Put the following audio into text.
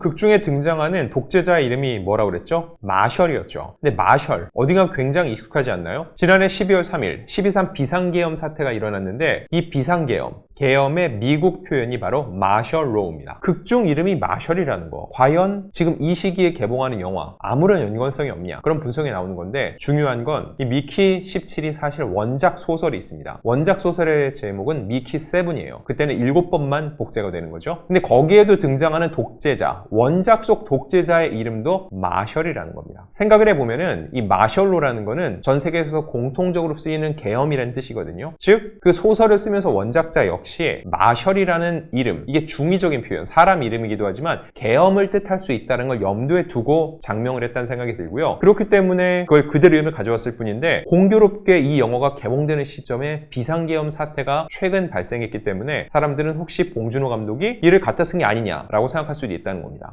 극중에 등장하는 독재자의 이름이 뭐라고 그랬죠? 마셜이었죠. 근데 마셜, 어딘가 굉장히 익숙하지 않나요? 지난해 12월 3일, 12.3 비상계엄 사태가 일어났는데 이 비상계엄, 계엄의 미국 표현이 바로 마셜 로우입니다. 극중 이름이 마셜이라는 거. 과연 지금 이 시기에 개봉하는 영화 아무런 연관성이 없냐? 그런 분석이 나오는 건데 중요한 건 이 미키 17이 사실 원작 소설이 있습니다. 원작 소설의 제목은 미키 7이에요. 그때는 7번만 복제가 되는 거죠. 근데 거기에도 등장하는 독재자, 원작 속 독재자의 이름도 마셜이라는 겁니다. 생각을 해보면은 이 마셜로라는 거는 전 세계에서 공통적으로 쓰이는 계엄이라는 뜻이거든요. 즉, 그 소설을 쓰면서 원작자 역시 마셜이라는 이름, 이게 중의적인 표현, 사람 이름이기도 하지만 계엄을 뜻할 수 있다는 걸 염두에 두고 장명을 했다는 생각이 들고요. 그렇기 때문에 그걸 그대로 이름을 가져왔을 뿐인데 공교롭게 이 영화가 개봉되는 시점에 비상계엄 사태가 최근 발생했기 때문에 사람들은 혹시 봉준호 감독이 이를 갖다 쓴 게 아니냐라고 생각할 수도 있다는 겁니다.